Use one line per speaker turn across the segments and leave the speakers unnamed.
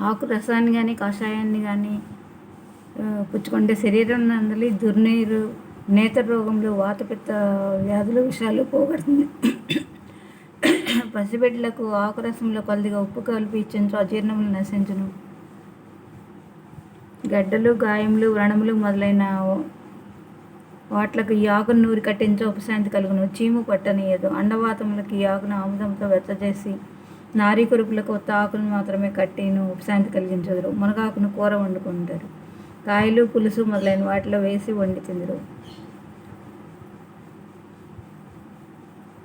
ఆకు రసాన్ని కానీ కషాయాన్ని కానీ పుచ్చుకుంటే శరీరం నందలి దుర్నీరు నేత్ర రోగంలో వాతపిత్త వ్యాధులు విషయాలు పోగొడుతుంది. పసిబిడ్డలకు ఆకు రసంలో కొద్దిగా ఉప్పు కలిపి ఇచ్చించు అజీర్ణములు నశించును. గడ్డలు గాయములు వ్రణములు మొదలైన వాట్లకు ఈ ఆకును నూరి కట్టించో ఉపశాంతి కలుగును. చీము పట్టనీయదు. అండవాతములకు ఈ ఆకును ఆముదంతో వెచ్చజేసి నారీ కురుపులకు కొత్త ఆకులను మాత్రమే కట్టిను ఉపశాంతి కలిగించదురు. మునగాకును కూర వండుకుంటారు. కాయలు పులుసు మొదలైన వాటిలో వేసి వండి తిందరు.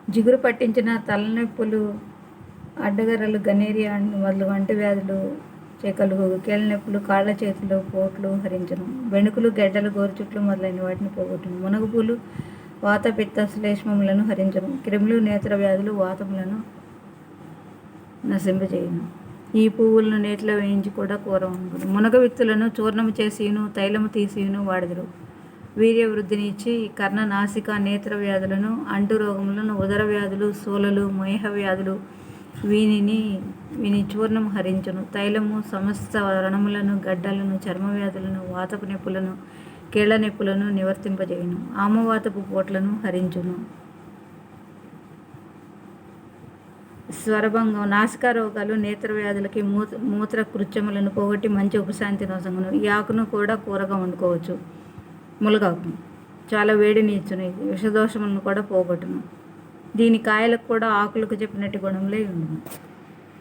జిగురు పట్టించిన తలనొప్పులు అడ్డగర్రలు గనేరియా మొదలు వంటి వ్యాధులు చేకలు కీళ్ళ నొప్పులు కాళ్ళ చేతులు పోట్లు హరించను. వెనుకలు గెడ్డలు గోరుచుట్లు మొదలైన వాటిని పోగొట్టును. మునగపూలు వాత పిత్త శ్లేష్మములను హరించను. క్రిములు నేత్ర వ్యాధులు వాతములను నశింపజేయను ఈ పువ్వులను నీటిలో వేయించి కూడా కూర వండుకును మునగ విత్తులను చూర్ణము చేసిను తైలము తీసిను వాడదురు. వీర్య వృద్ధిని ఇచ్చి కర్ణ నాసిక నేత్ర వ్యాధులను అంటు రోగములను ఉదర వ్యాధులు సూలలు మేహ వ్యాధులు వీనిని వీని చూర్ణం హరించును. తైలము సమస్త రణములను గడ్డలను చర్మ వ్యాధులను వాతపు నొప్పులను కీళ్ళ నొప్పులను నివర్తింపజేయును. ఆమవాతపు పోట్లను హరించును. స్వరభంగం నాసిక రోగాలు నేత్ర వ్యాధులకి మూత మూత్ర కృత్యములను పోగొట్టి మంచి ఉపశాంతి నొసంగును ఈ ఆకును కూడా కూరగా వండుకోవచ్చు. ములగాకు. చాలా వేడిని ఇచ్చును ఇది విషదోషములను కూడా పోగొట్టును. దీని కాయలకు కూడా ఆకులకు చెప్పినట్టు గుణంలో ఉండను.